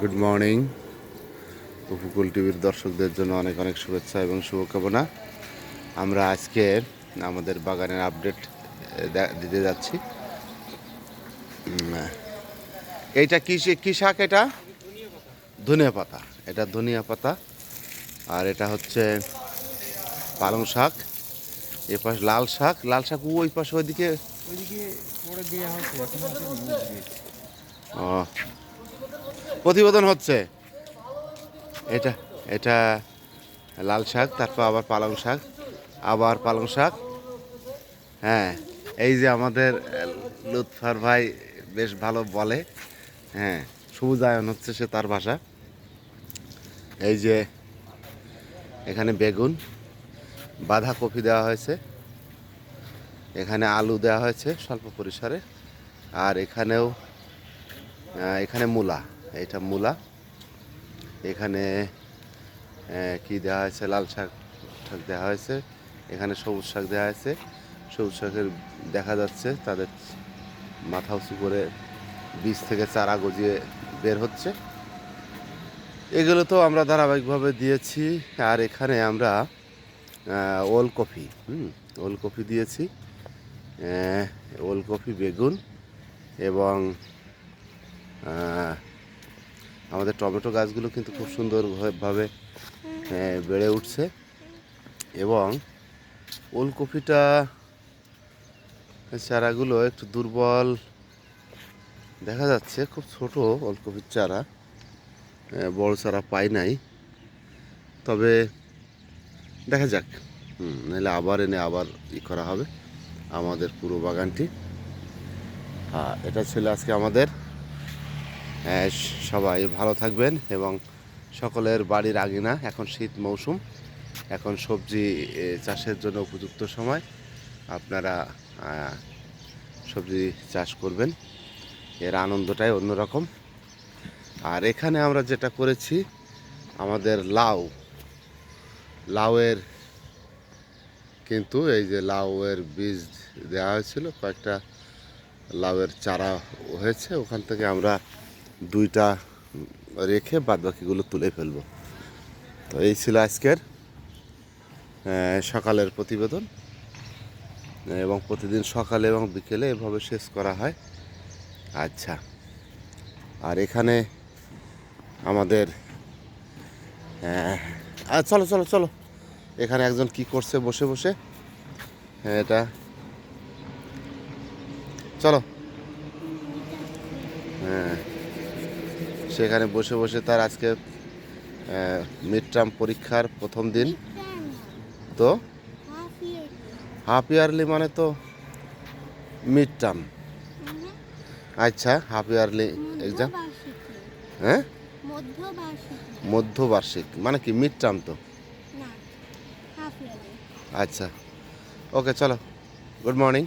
Good morning উপকূল টিভির দর্শকদের জন্য অনেক অনেক শুভেচ্ছা এবং শুভকামনা। আমরা আজকে আমাদের বাগানের আপডেট দিতে যাচ্ছি। এইটা কি কি শাক এটা? ধনিয়া পাতা। এটা ধনিয়া পাতা। আর এটা হচ্ছে পালং শাক। এ পাশ লাল শাক। লাল শাক ওই পাশে ওইদিকে ওইদিকে পরে দেওয়া হচ্ছে। ও প্রতিবেদন হচ্ছে। এটা এটা লাল শাক, তারপর আবার পালং শাক, আবার পালং শাক। হ্যাঁ এই যে আমাদের লুৎফার ভাই বেশ ভালো বলে। হ্যাঁ সবুজায়ন হচ্ছে সে তার ভাষা। এই যে এখানে বেগুন, বাঁধাকপি দেওয়া হয়েছে। এখানে আলু দেওয়া হয়েছে স্বল্প পরিসরে। আর এখানেও এখানে মূলা, এটা মূলা। এখানে কি দেওয়া হয়েছে? লাল শাক শাক দেওয়া হয়েছে। এখানে সবুজ শাক দেওয়া হয়েছে। সবুজ শাকের দেখা যাচ্ছে তাদের মাথা উঁচু করে বীজ থেকে চারা গজিয়ে বের হচ্ছে। এগুলো তো আমরা ধারাবাহিকভাবে দিয়েছি। আর এখানে আমরা ওলকপি, হুম, ওলকপি দিয়েছি। ওলকপি, বেগুন এবং আমাদের টমেটো গাছগুলো কিন্তু খুব সুন্দরভাবে আহ, বেড়ে উঠছে। এবং ওলকপিটা চারাগুলো একটু দুর্বল দেখা যাচ্ছে খুব ছোট ওলকপির চারা। আহ, বড় চারা পাই নাই। তবে দেখা যাক। নাহলে আবার এনে আবার ই করা হবে আমাদের পুরো বাগানটি। হ্যাঁ এটা ছিল আজকে আমাদের হ্যাঁ, সবাই ভালো থাকবেন এবং সকলের বাড়ির আগিনা, এখন শীত মৌসুম, এখন সবজি চাষের জন্য উপযুক্ত সময়, আপনারা সবজি চাষ করবেন, এর আনন্দটাই অন্যরকম। আর এখানে আমরা যেটা করেছি, আমাদের লাউ, লাউয়ের কিন্তু এই যে লাউয়ের বীজ দেওয়া হয়েছিল, কয়েকটা লাউয়ের চারা হয়েছে, ওখান থেকে আমরা দুইটা রেখে বাদ বাকিগুলো তুলে ফেলব। তো এই ছিল আজকের সকালের প্রতিবেদন। এবং প্রতিদিন সকালে এবং বিকেলে এভাবে শেষ করা হয়। আচ্ছা আর এখানে আমাদের চলো চলো চলো। এখানে একজন কি করছে বসে বসে? এটা, চলো। সেখানে বসে বসে তার আজকে মিড টার্ম পরীক্ষার প্রথম দিন। তো হাফ ইয়ারলি মানে তো মিড টার্ম। আচ্ছা হাফ ইয়ারলি এক্সাম। হ্যাঁ? মধ্যবার্ষিক। মানে কি মিড টার্ম তো? আচ্ছা। ওকে চলো। Good morning.